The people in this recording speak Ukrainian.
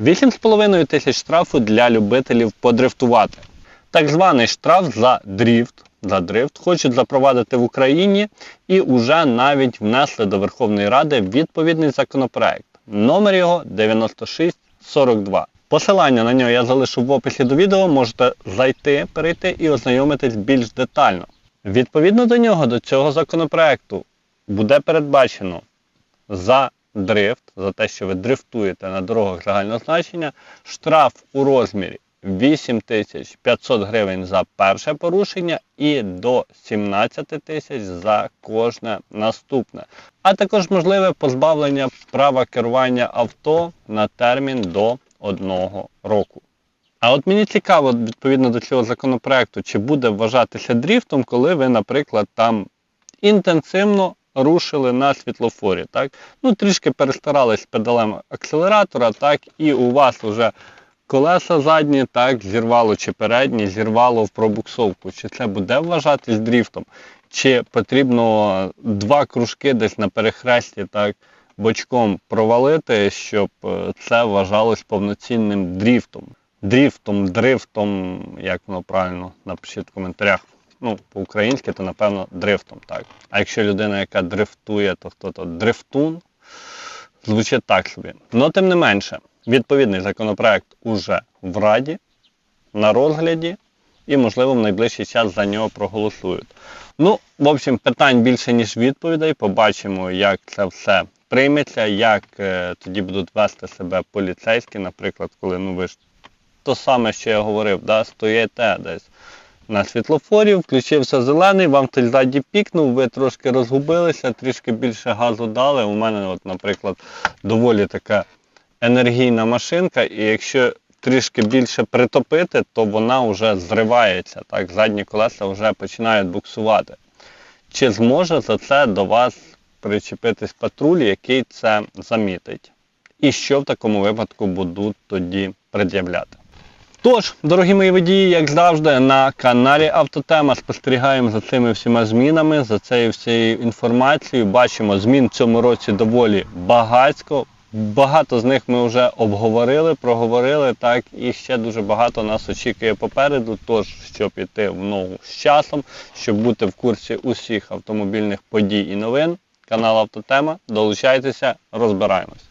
8,5 тисяч штрафу для любителів подрифтувати. Так званий штраф за дріфт. За дрифт хочуть запровадити в Україні і вже навіть внесли до Верховної Ради відповідний законопроект. Номер його 9642. Посилання на нього я залишу в описі до відео, можете зайти, перейти і ознайомитись більш детально. Відповідно до нього, до цього законопроекту, буде передбачено за дрифт, за те, що ви дрифтуєте на дорогах загального значення, штраф у розмірі 8500 гривень за перше порушення і до 17 тисяч за кожне наступне. А також можливе позбавлення права керування авто на термін до одного року. А от мені цікаво, відповідно до цього законопроекту, чи буде вважатися дріфтом, коли ви, наприклад, там інтенсивно рушили на світлофорі, так? Ну, трішки перестарались з педалем акселератора, так, і у вас вже колеса задні, так, зірвало чи передні, зірвало в пробуксовку. Чи це буде вважатись дріфтом? Чи потрібно два кружки десь на перехресті, так, бочком провалити, щоб е, це вважалось повноцінним дріфтом? Дріфтом, дрифтом, як воно правильно, напишіть в коментарях. Ну, по-українськи, то напевно дрифтом, так. А якщо людина, яка дрифтує, то хто то дрифтун, звучить так собі. Но тим не менше, відповідний законопроект уже в Раді, на розгляді, і, можливо, в найближчий час за нього проголосують. Ну, в общем, питань більше, ніж відповідей. Побачимо, як це все прийметься, як е, тоді будуть вести себе поліцейські, наприклад, коли ну ви ж то саме, що я говорив, да, стоїте десь на світлофорі, включився зелений, вам ззаді пікнув, ви трошки розгубилися, трішки більше газу дали. У мене, от, наприклад, доволі така енергійна машинка, і якщо трішки більше притопити, то вона вже зривається. Так, задні колеса вже починають буксувати. Чи зможе за це до вас причепитись патруль, який це замітить? І що в такому випадку будуть тоді пред'являти? Тож, дорогі мої водії, як завжди, на каналі Автотема спостерігаємо за цими всіма змінами, за цією всією інформацією. Бачимо, змін в цьому році доволі багатько. Багато з них ми вже обговорили, проговорили, так, і ще дуже багато нас очікує попереду. Тож, щоб іти в ногу з часом, щоб бути в курсі усіх автомобільних подій і новин, канал Автотема, долучайтеся, розбираємось.